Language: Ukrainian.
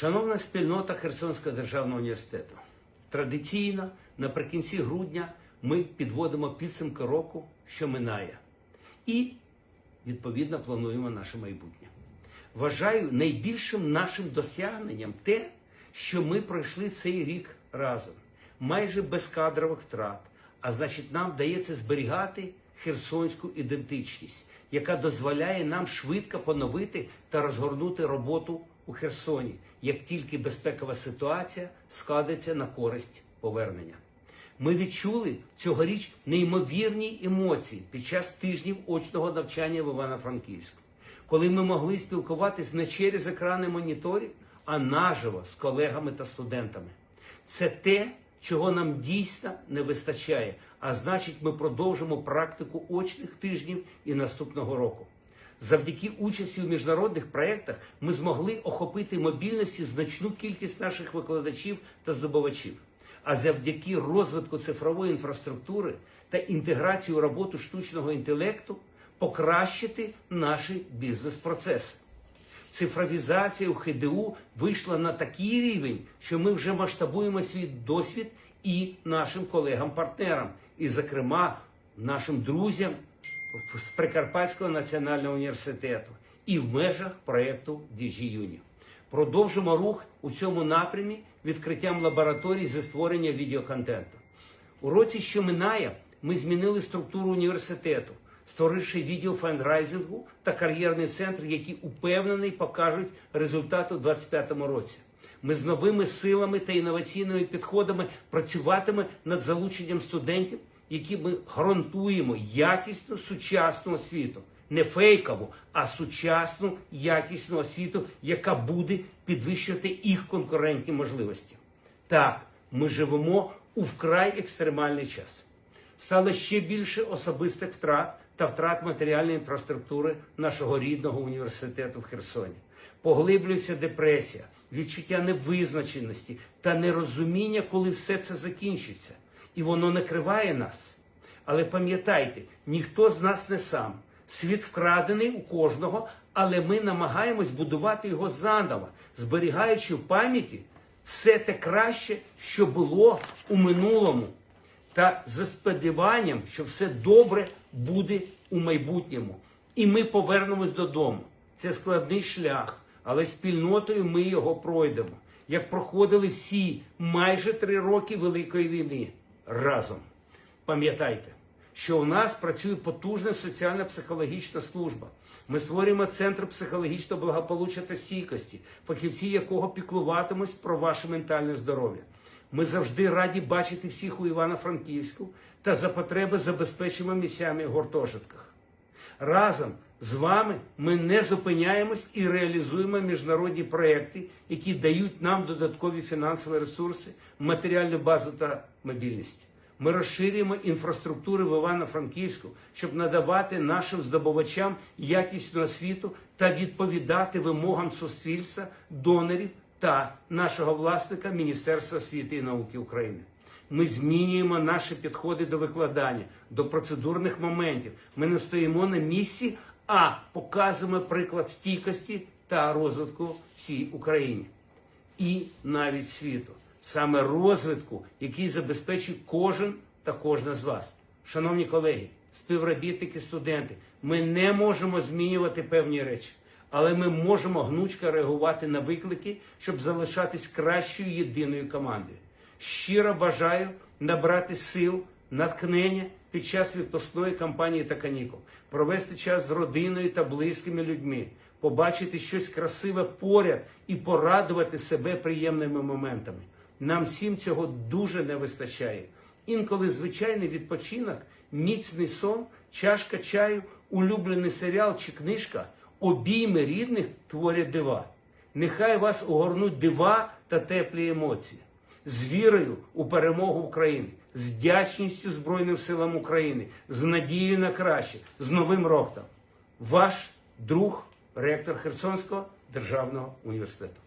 Шановна спільнота Херсонського державного університету, традиційно наприкінці грудня ми підводимо підсумки року, що минає, і відповідно плануємо наше майбутнє. Вважаю найбільшим нашим досягненням те, що ми пройшли цей рік разом, майже без кадрових втрат. А значить, нам вдається зберігати херсонську ідентичність, яка дозволяє нам швидко поновити та розгорнути роботу у Херсоні, як тільки безпекова ситуація складеться на користь повернення. Ми відчули цьогоріч неймовірні емоції під час тижнів очного навчання в Івано-Франківську, коли ми могли спілкуватись не через екрани моніторів, а наживо з колегами та студентами. Це те, чого нам дійсно не вистачає. А значить, ми продовжимо практику очних тижнів і наступного року. Завдяки участі у міжнародних проєктах ми змогли охопити мобільності значну кількість наших викладачів та здобувачів. А завдяки розвитку цифрової інфраструктури та інтеграції у роботу штучного інтелекту покращити наші бізнес-процеси. Цифровізація у ХДУ вийшла на такий рівень, що ми вже масштабуємо свій досвід і нашим колегам-партнерам, і, зокрема, нашим друзям з Прикарпатського національного університету і в межах проєкту DigiUni. Продовжимо рух у цьому напрямі відкриттям лабораторій зі створення відеоконтенту. У році, що минає, ми змінили структуру університету, створивши відділ фандрайзингу та кар'єрний центр, які упевнений покажуть результат у 2025 році. Ми з новими силами та інноваційними підходами працюватиме над залученням студентів, які ми гарантуємо якісну сучасну освіту. Не фейкову, а сучасну якісну освіту, яка буде підвищувати їх конкурентні можливості. Так, ми живемо у вкрай екстремальний час. Стало ще більше особистих втрат та втрат матеріальної інфраструктури нашого рідного університету в Херсоні. Поглиблюється депресія, відчуття невизначеності та нерозуміння, коли все це закінчиться. І воно накриває нас. Але пам'ятайте, ніхто з нас не сам. Світ вкрадений у кожного, але ми намагаємось будувати його заново, зберігаючи в пам'яті все те краще, що було у минулому, та за сподіванням, що все добре буде у майбутньому. І ми повернемось додому. Це складний шлях, але спільнотою ми його пройдемо, як проходили всі майже три роки Великої війни разом. Пам'ятайте, що у нас працює потужна соціально-психологічна служба. Ми створюємо центр психологічного благополуччя та стійкості, фахівці якого піклуватимуть про ваше ментальне здоров'я. Ми завжди раді бачити всіх у Івано-Франківську та за потреби забезпечимо місцями в гуртожитках. Разом з вами ми не зупиняємось і реалізуємо міжнародні проекти, які дають нам додаткові фінансові ресурси, матеріальну базу та мобільність. Ми розширюємо інфраструктури в Івано-Франківську, щоб надавати нашим здобувачам якісну освіту та відповідати вимогам суспільства, донорів та нашого власника Міністерства освіти і науки України. Ми змінюємо наші підходи до викладання, до процедурних моментів. Ми не стоїмо на місці, а показуємо приклад стійкості та розвитку всій Україні і навіть світу. Саме розвитку, який забезпечить кожен та кожна з вас. Шановні колеги, співробітники, студенти, ми не можемо змінювати певні речі, але ми можемо гнучко реагувати на виклики, щоб залишатись кращою єдиною командою. Щиро бажаю набрати сил, натхнення під час відпускної кампанії та канікул, провести час з родиною та близькими людьми, побачити щось красиве поряд і порадувати себе приємними моментами. Нам всім цього дуже не вистачає. Інколи звичайний відпочинок, міцний сон, чашка чаю, улюблений серіал чи книжка, обійми рідних творять дива. Нехай вас огорнуть дива та теплі емоції. З вірою у перемогу України, з вдячністю Збройним силам України, з надією на краще, з новим роком. Ваш друг, ректор Херсонського державного університету.